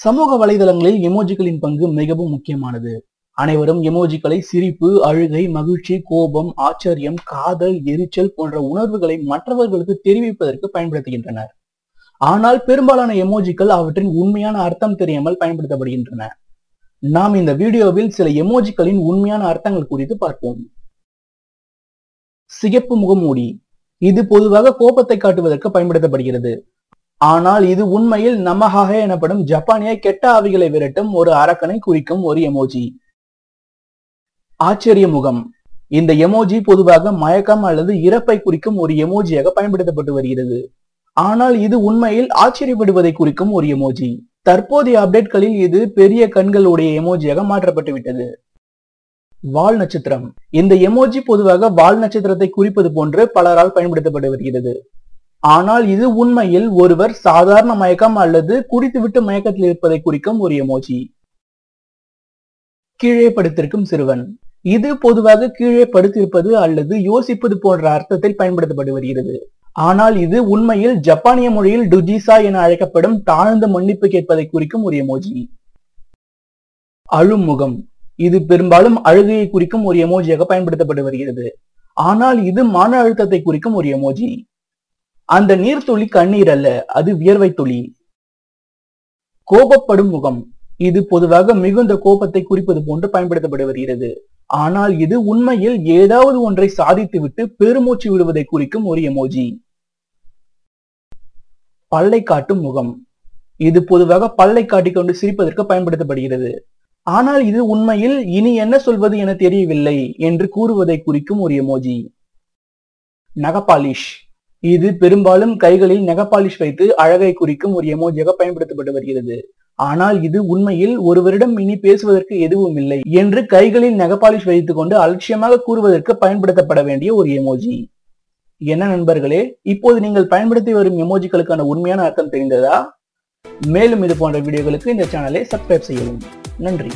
சமூக வலைதளங்களில் எமோஜிகளின் பங்கு மிகவும் முக்கியமானது. அனைவரும் எமோஜிகளை சிரிப்பு அழுகை மகிழ்ச்சி கோபம் ஆச்சரியம் காதல் எரிச்சல் போன்ற உணர்வுகளை மற்றவர்களுக்கு தெரிவிப்பதற்கு பயன்படுத்துகின்றனர். ஆனால் பெரும்பாலான எமோஜிகள் அவற்றின் உண்மையான அர்த்தம் தெரியாமல் பயன்படுத்தப்படுகின்றன. நாம் இந்த வீடியோவில் சில எமோஜிகளின் உண்மையான அர்த்தங்கள் குறித்து பார்ப்போம். சிகப்பு முகமூடி. இது பொதுவாக கோபத்தை காட்டுவதற்கு பயன்படுத்தப்படுகிறது. ஆனால் இது உண்மையில் நமஹாக எனப்படும் ஜப்பானிய கெட்ட ஆவிகளை விரட்டும் ஒரு அரக்கனை குறிக்கும் ஒரு எமோஜி ஆச்சரிய முகம் இந்த எமோஜி பொதுவாக மயக்கம் அல்லது இறப்பை குறிக்கும் ஒரு எமோஜியாக பயன்படுத்தப்பட்டு வருகிறது. ஆனால் இது உண்மையில் ஆச்சரியப்படுவதை குறிக்கும் ஒரு எமோஜி தற்போதைய அப்டேட்களில் இது பெரிய கண்களுடைய எமோஜியாக மாற்றப்பட்டு விட்டது. வால் நட்சத்திரம். இந்த எமோஜி பொதுவாக வால் நட்சத்திரத்தை குறிப்பது போன்று பலரால் பயன்படுத்தப்பட்டு வருகிறது. ஆனால் இது உண்மையில் ஒருவர் சாதாரண மயக்கம் அல்லது குடித்துவிட்டு மயக்கத்தில் இருப்பதை குறிக்கும் ஒரு எமோஜி கீழே படுத்திருக்கும் சிறுவன். இது பொதுவாக கீழே படுத்திருப்பது அல்லது யோசிப்பது போன்ற அர்த்தத்தில் பயன்படுத்தப்பட்டு வருகிறது ஆனால் இது உண்மையில் ஜப்பானிய மொழியில் டுஜிசா என அழைக்கப்படும் தாழ்ந்த மன்னிப்பு கேட்பதை குறிக்கும் ஒரு எமோஜி அழும் முகம் இது பெரும்பாலும் அழுகையை குறிக்கும் ஒரு எமோஜியாக பயன்படுத்தப்பட்டு வருகிறது. ஆனால் இது மன அழுத்தத்தை குறிக்கும் ஒரு எமோஜி அந்த நீர்த்துளி கண்ணீர் அல்ல அது வியர்வை துளி. கோபப்படும் முகம் இது பொதுவாக மிகுந்த கோபத்தை குறிப்பது போன்று பயன்படுத்தப்பட்டு வருகிறது ஆனால் இது உண்மையில் ஏதாவது ஒன்றை சாதித்துவிட்டு பெருமூச்சு விடுவதை குறிக்கும் ஒரு எமோஜி பல்லை காட்டும் முகம் இது பொதுவாக பல்லை காட்டிக்கொண்டு சிரிப்பதற்கு பயன்படுத்தப்படுகிறது. ஆனால் இது உண்மையில் இனி என்ன சொல்வது என தெரியவில்லை என்று கூறுவதை குறிக்கும் ஒரு எமோஜி நகபாலிஷ் இது பெரும்பாலும் கைகளில் நெகபாலிஷ் வைத்து அழகை குறிக்கும் ஒரு எமோஜியாக பயன்படுத்தப்பட்டு வருகிறது. ஆனால் இது உண்மையில் ஒருவரிடம் இனி பேசுவதற்கு எதுவும் இல்லை என்று கைகளில் நெகபாலிஷ் வைத்துக் கொண்டு அலட்சியமாக கூறுவதற்கு பயன்படுத்தப்பட வேண்டிய ஒரு எமோஜி என்ன நண்பர்களே இப்போது நீங்கள் பயன்படுத்தி வரும் எமோஜிகளுக்கான உண்மையான அர்த்தம் தெரிந்ததா? மேலும் இது போன்ற வீடியோகளுக்கு இந்த சேனலை சப்ஸ்கிரைப் செய்யவும். நன்றி.